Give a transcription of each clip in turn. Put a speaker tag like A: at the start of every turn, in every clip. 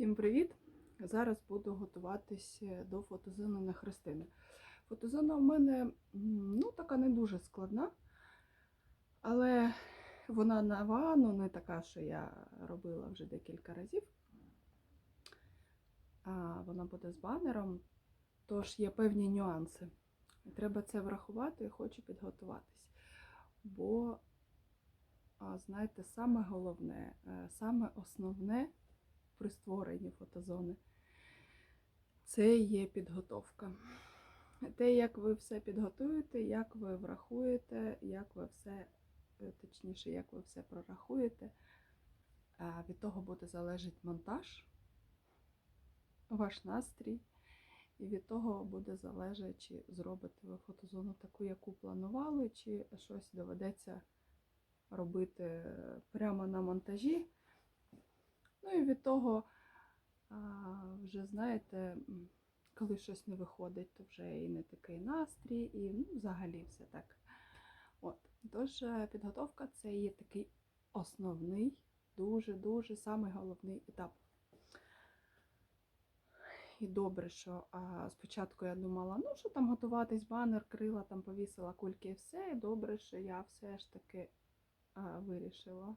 A: Всім привіт! Зараз буду готуватися до фотозони на Христини. Фотозона в мене ну, така не дуже складна, але вона нова, ну не така, що я робила вже декілька разів. А, вона буде з банером, тож є певні нюанси. Треба це врахувати і хочу підготуватись. Бо, знаєте, саме головне, е, саме основне при створенні фотозони. Це є підготовка. Те, як ви все підготуєте, як ви врахуєте, як ви все, е, точніше, як ви все прорахуєте, від того буде залежати монтаж, ваш настрій, і від того буде залежати, чи зробите ви фотозону таку, яку планували, чи щось доведеться робити прямо на монтажі. Ну і від того, вже знаєте, коли щось не виходить, то вже і не такий настрій, і ну, взагалі все так. От. Тож е, підготовка це є такий основний, дуже-дуже самий головний етап. І добре, що а, спочатку я думала, ну що там готуватись, банер, крила, там повісила кульки і все. І добре, що я все ж таки а, вирішила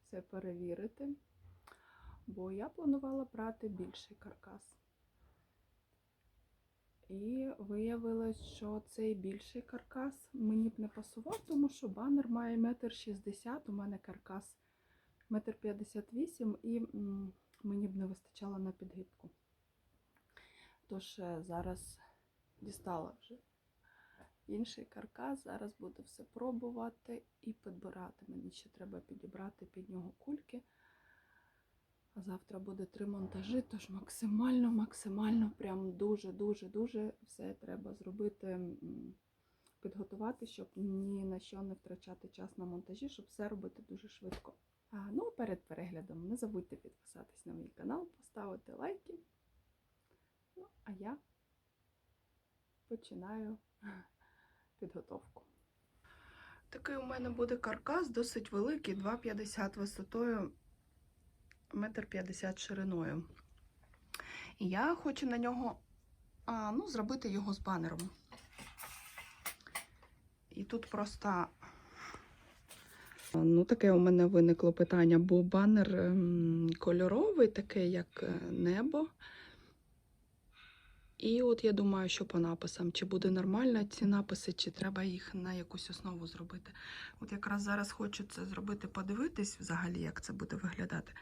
A: все перевірити бо я планувала брати більший каркас. І виявилось, що цей більший каркас мені б не пасував, тому що банер має метр шістдесят, у мене каркас метр п'ятдесят вісім, і мені б не вистачало на підгибку. Тож е, зараз дістала вже інший каркас, зараз буду все пробувати і підбирати. Мені ще треба підібрати під нього кульки. А завтра буде три монтажі, тож максимально, максимально, прям дуже-дуже-дуже все треба зробити, підготувати, щоб ні на що не втрачати час на монтажі, щоб все робити дуже швидко. А, ну, перед переглядом не забудьте підписатись на мій канал, поставити лайки. Ну, а я починаю підготовку. Такий у мене буде каркас, досить великий, 2,50 висотою метр п'ятдесят шириною. І я хочу на нього а, ну, зробити його з банером. І тут просто ну, таке у мене виникло питання, бо банер ем, кольоровий, такий, як е, небо. І от я думаю, що по написам, чи буде нормально ці написи, чи треба їх на якусь основу зробити. От якраз зараз хочу це зробити, подивитись взагалі, як це буде виглядати.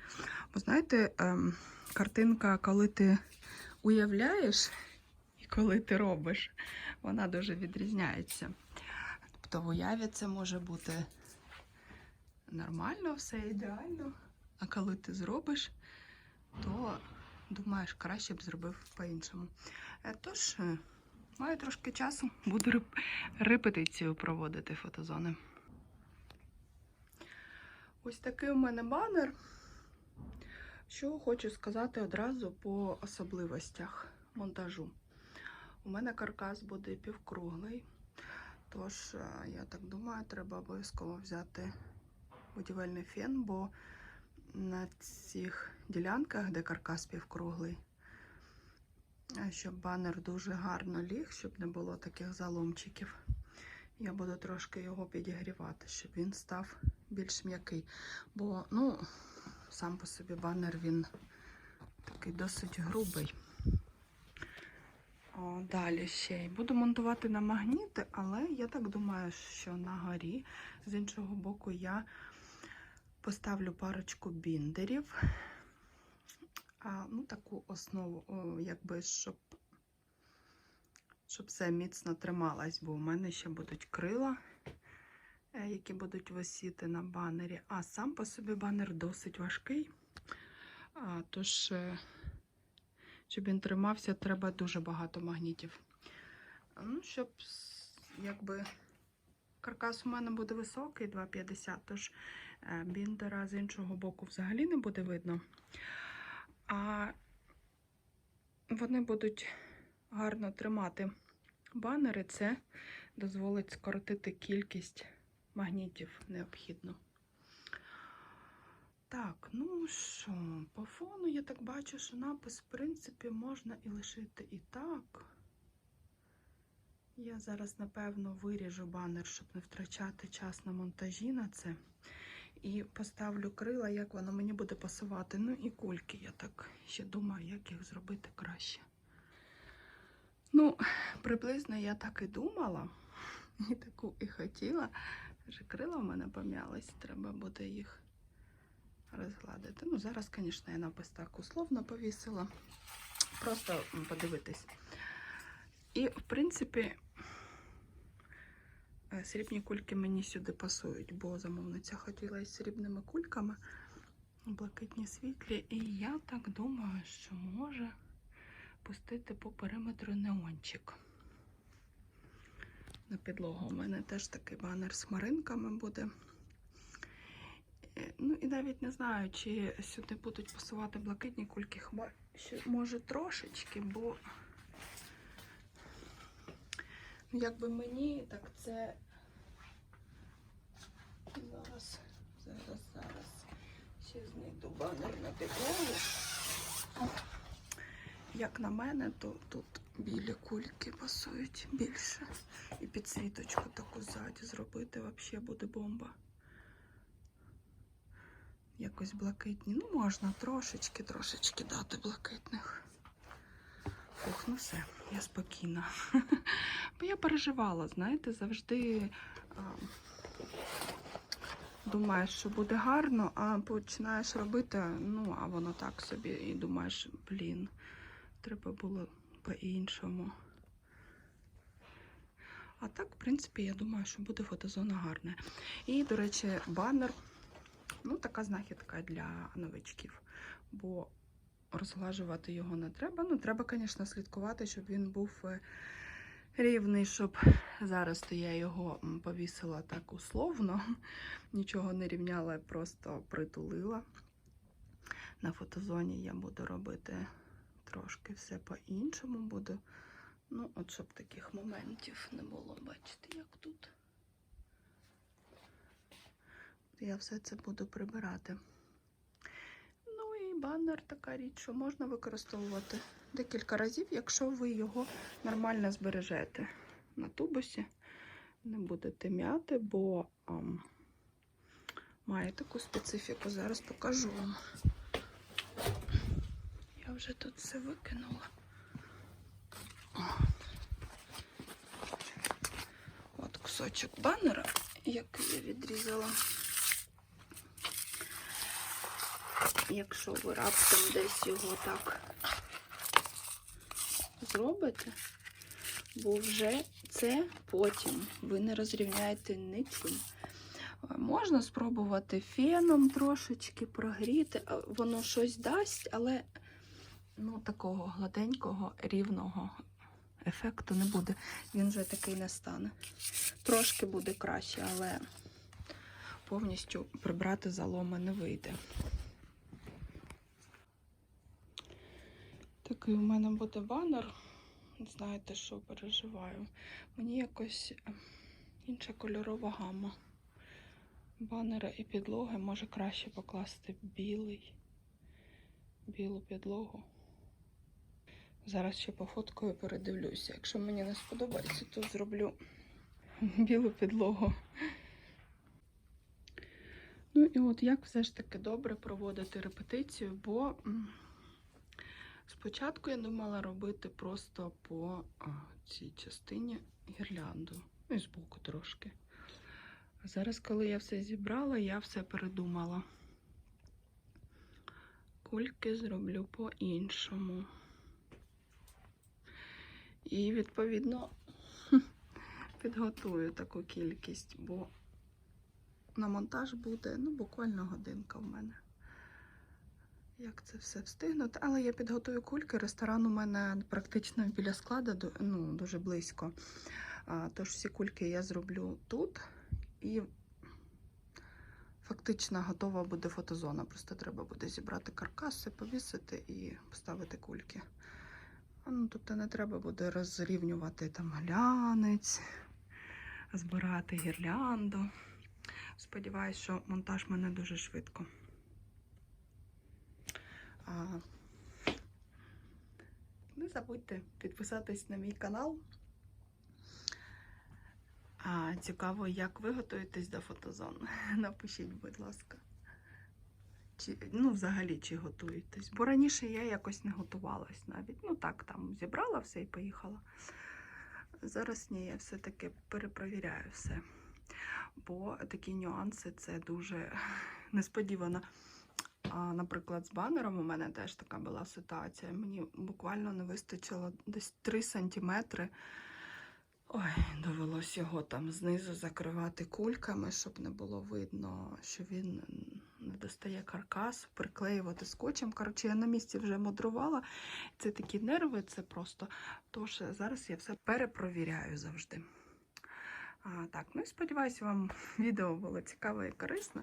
A: Бо знаєте, ем, картинка, коли ти уявляєш і коли ти робиш, вона дуже відрізняється. Тобто в уяві це може бути нормально, все ідеально. А коли ти зробиш, то думаєш, краще б зробив по-іншому. Е, Тож, е, маю трошки часу, буду репетицію проводити фотозони. Ось такий у мене банер. Що хочу сказати одразу по особливостях монтажу. У мене каркас буде півкруглий, тож, е, я так думаю, треба обов'язково взяти будівельний фен, бо на цих ділянках, де каркас півкруглий, щоб банер дуже гарно ліг, щоб не було таких заломчиків. Я буду трошки його підігрівати, щоб він став більш м'який. Бо, ну, сам по собі банер він такий досить грубий. О, далі ще й буду монтувати на магніти, але я так думаю, що на горі, з іншого боку, я поставлю парочку біндерів. А, ну, таку основу, якби, щоб, щоб все міцно трималось, бо у мене ще будуть крила, е, які будуть висіти на банері. А сам по собі банер досить важкий. Тож, е, щоб він тримався, треба дуже багато магнітів. Ну, щоб якби каркас у мене буде високий, 2,50, тож біндера з іншого боку взагалі не буде видно. А вони будуть гарно тримати банери. Це дозволить скоротити кількість магнітів необхідно. Так, ну що, по фону я так бачу, що напис, в принципі, можна і лишити і так. Я зараз, напевно, виріжу банер, щоб не втрачати час на монтажі на це. І поставлю крила, як воно мені буде пасувати. Ну і кульки. Я так ще думаю, як їх зробити краще. Ну, приблизно я так і думала. І таку і хотіла. Вже крила в мене пом'ялись, треба буде їх розгладити. Ну, зараз, звісно, я напис так условно повісила. Просто подивитись. І, в принципі, срібні кульки мені сюди пасують, бо замовниця хотіла із срібними кульками, блакитні світлі. І я так думаю, що може пустити по периметру неончик. На підлогу у мене теж такий банер з хмаринками буде. Е, Ну і навіть не знаю, чи сюди будуть пасувати блакитні кульки, хіба може трошечки, бо якби мені, так це зараз, зараз, зараз ще знайду банер на підлогу. Як на мене, то тут білі кульки пасують більше. І підсвіточку таку ззаді зробити взагалі буде бомба. Якось блакитні. Ну, можна трошечки, трошечки дати блакитних. Ох, ну все, я спокійна. Бо я переживала, знаєте, завжди а, думаєш, що буде гарно, а починаєш робити, ну, а воно так собі, і думаєш, блін, треба було по-іншому. А так, в принципі, я думаю, що буде фотозона гарна. І, до речі, банер. Ну, така знахідка для новичків, бо розглажувати його не треба. Ну, треба, звісно, слідкувати, щоб він був е, рівний, щоб зараз то я його повісила так условно, нічого не рівняла, просто притулила. На фотозоні я буду робити трошки все по-іншому буду. Ну, от щоб таких моментів не було, бачите, як тут. Я все це буду прибирати. І банер така річ, що можна використовувати декілька разів, якщо ви його нормально збережете на тубусі. Не будете м'яти, бо ам, має таку специфіку. Зараз покажу вам. Я вже тут все викинула. От кусочок банера, який я відрізала. Якщо ви раптом десь його так зробите, бо вже це потім ви не розрівняєте нічим. Можна спробувати феном трошечки прогріти, воно щось дасть, але ну, такого гладенького, рівного ефекту не буде. Він вже такий не стане. Трошки буде краще, але повністю прибрати заломи не вийде. Такий у мене буде банер. Знаєте, що переживаю? Мені якось е, інша кольорова гама. Банери і підлоги може краще покласти білий, білу підлогу. Зараз ще пофоткаю, передивлюся. Якщо мені не сподобається, то зроблю білу підлогу. Ну і от як все ж таки добре проводити репетицію, бо спочатку я думала робити просто по цій частині гірлянду, ну і збоку трошки. А зараз, коли я все зібрала, я все передумала. Кульки зроблю по-іншому. І, відповідно, підготую таку кількість, бо на монтаж буде ну, буквально годинка в мене. Як це все встигнути? Але я підготую кульки. Ресторан у мене практично біля складу, ну, дуже близько. Тож всі кульки я зроблю тут. І фактично готова буде фотозона. Просто треба буде зібрати каркаси, повісити і поставити кульки. Ну, тобто не треба буде розрівнювати там глянець, збирати гірлянду. Сподіваюсь, що монтаж мене дуже швидко А, не забудьте підписатись на мій канал. А, цікаво, як ви готуєтесь до фотозон. Напишіть, будь ласка. Чи, ну, взагалі, чи готуєтесь? Бо раніше я якось не готувалась навіть. Ну так, там зібрала все і поїхала. Зараз ні, я все-таки перепровіряю все. Бо такі нюанси це дуже несподівано. А, наприклад, з банером у мене теж така була ситуація. Мені буквально не вистачило десь 3 сантиметри. Ой, довелось його там знизу закривати кульками, щоб не було видно, що він не достає каркас, приклеювати скотчем. Коротше, я на місці вже мудрувала. Це такі нерви, це просто. Тож зараз я все перепровіряю завжди. А, так, ну і сподіваюся, вам відео було цікаве і корисно.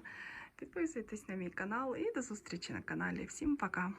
A: Підписуйтесь на мій канал і до зустрічі на каналі. Всім пока!